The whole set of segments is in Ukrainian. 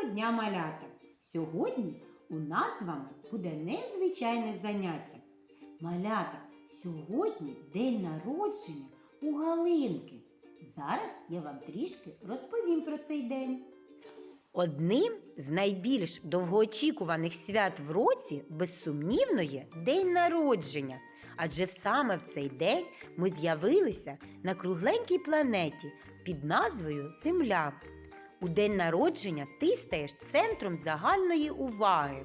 Доброго дня, малята! Сьогодні у нас з вами буде незвичайне заняття. Малята, сьогодні день народження у Галинки. Зараз я вам трішки розповім про цей день. Одним з найбільш довгоочікуваних свят в році, безсумнівно, є день народження. Адже саме в цей день ми з'явилися на кругленькій планеті під назвою Земля. У день народження ти стаєш центром загальної уваги.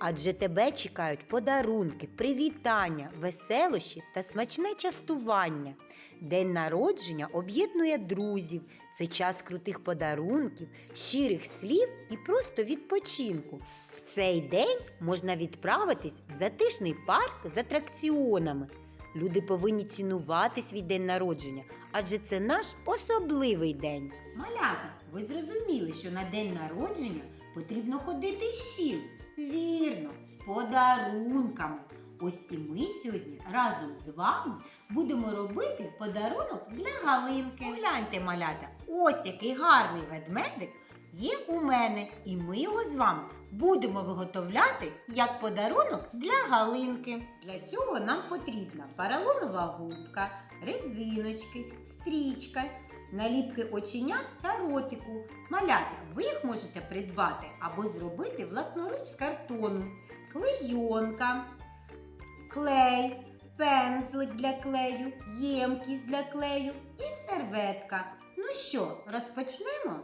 Адже тебе чекають подарунки, привітання, веселощі та смачне частування. День народження об'єднує друзів. Це час крутих подарунків, щирих слів і просто відпочинку. В цей день можна відправитись в затишний парк з атракціонами. Люди повинні цінувати свій день народження, адже це наш особливий день. Малята, ви зрозуміли, що на день народження потрібно ходити з? Вірно, з подарунками. Ось і ми сьогодні разом з вами будемо робити подарунок для Галинки. Гляньте, малята, ось який гарний ведмедик є у мене, і ми його з вами будемо виготовляти як подарунок для Галинки. Для цього нам потрібна поролонова губка, резиночки, стрічка, наліпки оченят та ротику. Малята, ви їх можете придбати або зробити власноруч з картону, клейонка, клей, пензлик для клею, ємкість для клею і серветка. Ну що, розпочнемо?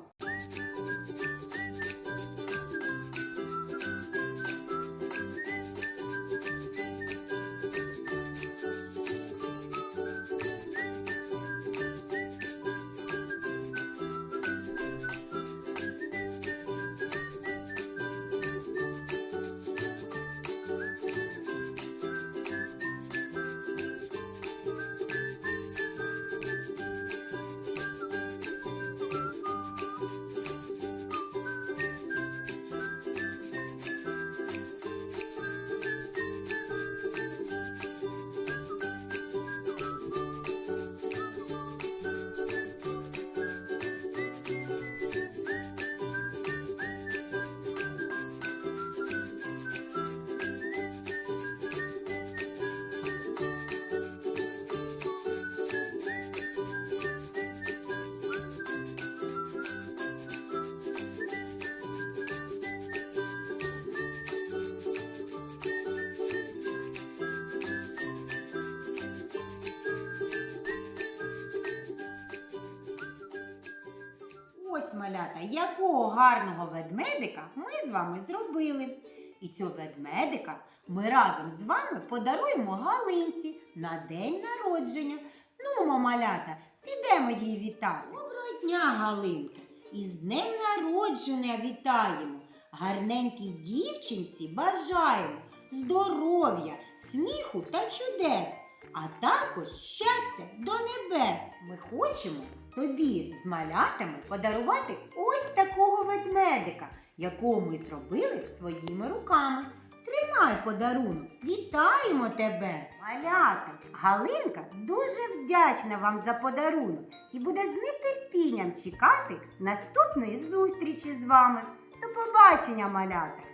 Ось малята, якого гарного ведмедика ми з вами зробили. І цього ведмедика ми разом з вами подаруємо Галинці на день народження. Ну, малята, підемо її вітати. Доброго дня, Галинко! І з днем народження вітаємо. Гарненькій дівчинці бажаємо здоров'я, сміху та чудес, а також щастя до небес. Ми хочемо тобі з малятами подарувати ось такого ведмедика, якого ми зробили своїми руками. Тримай подарунок, вітаємо тебе! Малята, Галинка дуже вдячна вам за подарунок і буде з нетерпінням чекати наступної зустрічі з вами. До побачення, малята!